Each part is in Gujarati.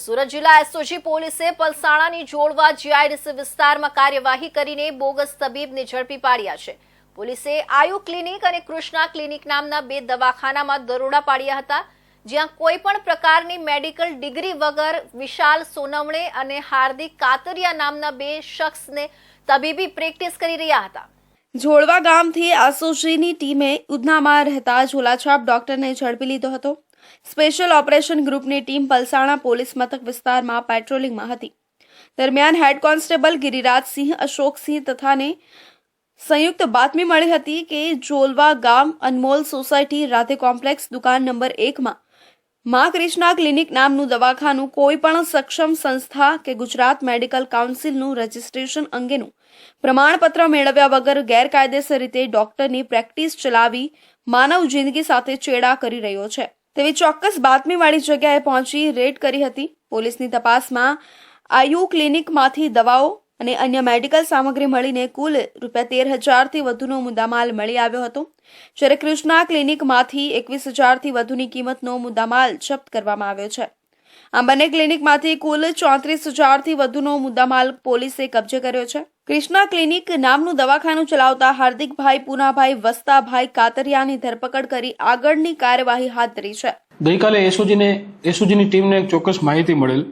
સુરત જિલ્લા એસઓજી પોલીસે પલસાણાની જોડવા જીઆઈડીસી વિસ્તારમાં કાર્યવાહી કરીને બોગસ તબીબને ઝડપી પાડ્યા છે. પોલીસે આયુ ક્લિનિક અને કૃષ્ણા ક્લિનિક નામના બે દવાખાનામાં દરોડા પાડ્યા હતા, જ્યાં કોઈ પણ પ્રકારની મેડિકલ ડિગ્રી વગર વિશાલ સોનવણે અને હાર્દિક કાતરિયા નામના બે શખ્સને તબીબી પ્રેક્ટિસ કરી રહ્યા હતા. જોડવા ગામથી આસોજીની ટીમે ઉધનામાં રહેતા ઝોલાછાપ ડોક્ટરને ઝડપી લીધો હતો. સ્પેશિયલ ઓપરેશન ગ્રુપની ટીમ પલસાણા પોલીસ મથક વિસ્તારમાં પેટ્રોલિંગમાં હતી. દરમિયાન હેડ કોન્સ્ટેબલ ગિરિરાજસિંહ અશોકસિંહ તથાને સંયુક્ત બાતમી મળી હતી કે જોલવા ગામ અનમોલ સોસાયટી રાધે કોમ્પ્લેક્સ દુકાન નંબર એકમાં મા ક્રિષ્ના ક્લિનિક નામનું દવાખાનું કોઈ પણ સક્ષમ સંસ્થા કે ગુજરાત મેડિકલ કાઉન્સિલનું રજિસ્ટ્રેશન અંગેનું પ્રમાણપત્ર મેળવ્યા વગર ગેરકાયદેસર રીતે ડોક્ટરની પ્રેક્ટિસ ચલાવી માનવ જિંદગી સાથે ચેડા કરી રહ્યો છે. તેવી ચોક્કસ બાતમીવાળી જગ્યાએ પહોંચી રેડ કરી હતી. પોલીસની તપાસમાં આયુ ક્લિનિકમાંથી દવાઓ અને અન્ય મેડિકલ સામગ્રી મળીને કુલ રૂપિયા તેર હજારથી વધુનો મુદ્દામાલ મળી આવ્યો હતો. જ્યારે કૃષ્ણા ક્લિનિકમાંથી એકવીસ હજારથી વધુની કિંમતનો મુદ્દામાલ જપ્ત કરવામાં આવ્યો છે. આ બંને ક્લિનિકમાંથી કુલ ચોત્રીસ હજારથી વધુનો મુદ્દામાલ પોલીસે કબજે કર્યો છે. કૃષ્ણા ક્લિનિક નામનું દવાખાનું ચલાવતા હાર્દિકભાઈ, પુનાભાઈ, વસ્તાભાઈ કાતરિયાની ધરપકડ કરી આગળની કાર્યવાહી હાથ ધરી છે. ગઈકાલે એસઓજીને, એસઓજીની ટીમને એક ચોક્કસ માહિતી મળેલ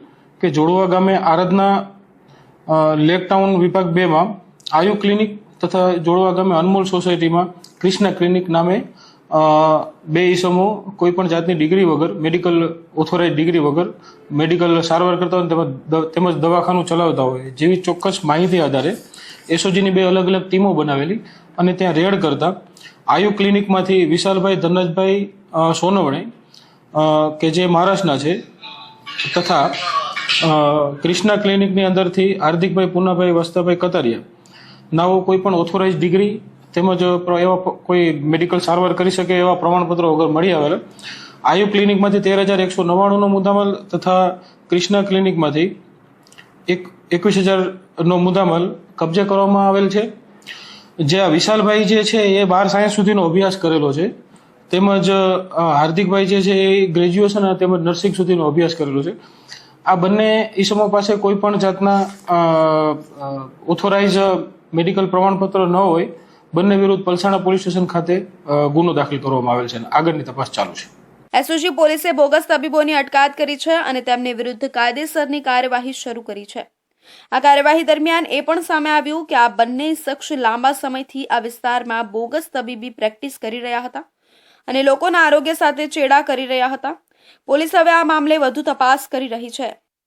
કે જોડવા ગામે આરાધના લેકટાઉન લેક ટાઉન વિભાગ બેમાં આયુ ક્લિનિક તથા જોડવા ગામે અનમોલ સોસાયટીમાં કૃષ્ણા ક્લિનિક નામે બે ઈસમો કોઈ પણ જાતની ડિગ્રી વગર, મેડિકલ ઓથોરાઇઝ ડિગ્રી વગર મેડિકલ સારવાર કરતા હોય તેમજ દવાખાનું ચલાવતા હોય, જેવી ચોક્કસ માહિતી આધારે એસઓજીની બે અલગ અલગ ટીમો બનાવેલી અને ત્યાં રેડ કરતા. આયુ ક્લિનિકમાંથી વિશાલભાઈ, ધનરાજભાઈ સોનવણે કે જે મહારાષ્ટ્રના છે, તથા ક્રિષ્ના ક્લિનિકની અંદરથી હાર્દિકભાઈ, પૂનાભાઈ, વસ્તાભાઈ કતારિયા. નાઓ કોઈ પણ ઓથોરાઇઝ ડિગ્રી તેમજ એવા કોઈ મેડિકલ સારવાર કરી શકે એવા પ્રમાણપત્રો વગર મળી આવેલા. આયુ ક્લિનિકમાંથી તેર હજાર એકસો નવ્વાણુંનો મુદ્દામાલ તથા ક્રિષ્ના ક્લિનિકમાંથી એક એકવીસ હજારનો મુદ્દામાલ કબજે કરવામાં આવેલ છે. જે આ વિશાલભાઈ જે છે એ બાર સાયન્સ સુધીનો અભ્યાસ કરેલો છે. તેમજ હાર્દિકભાઈ જે છે એ ગ્રેજ્યુએશન તેમજ નર્સિંગ સુધીનો અભ્યાસ કરેલો છે. આ બંને ઈસમો પાસે કોઈ પણ જાતના ઓથોરાઇઝ મેડિકલ પ્રમાણપત્ર ન હોય, બંને વિરુદ્ધ પલસાણા પોલીસ સ્ટેશન ખાતે ગુનો દાખલ કરવામાં આવેલ છે અને આગળની તપાસ ચાલુ છે. એસઓજી પોલીસે બોગસ તબીબોની અટકાયત કરી છે અને તેમની વિરુદ્ધ કાયદેસરની કાર્યવાહી શરૂ કરી છે. આ કાર્યવાહી દરમિયાન એ પણ સામે આવ્યું કે આ બંને શખ્સ લાંબા સમયથી આ વિસ્તારમાં બોગસ તબીબી પ્રેક્ટિસ કરી રહ્યા હતા અને લોકોના આરોગ્ય સાથે ચેડા કરી રહ્યા હતા. પોલીસ હવે આ મામલે વધુ તપાસ કરી રહી છે.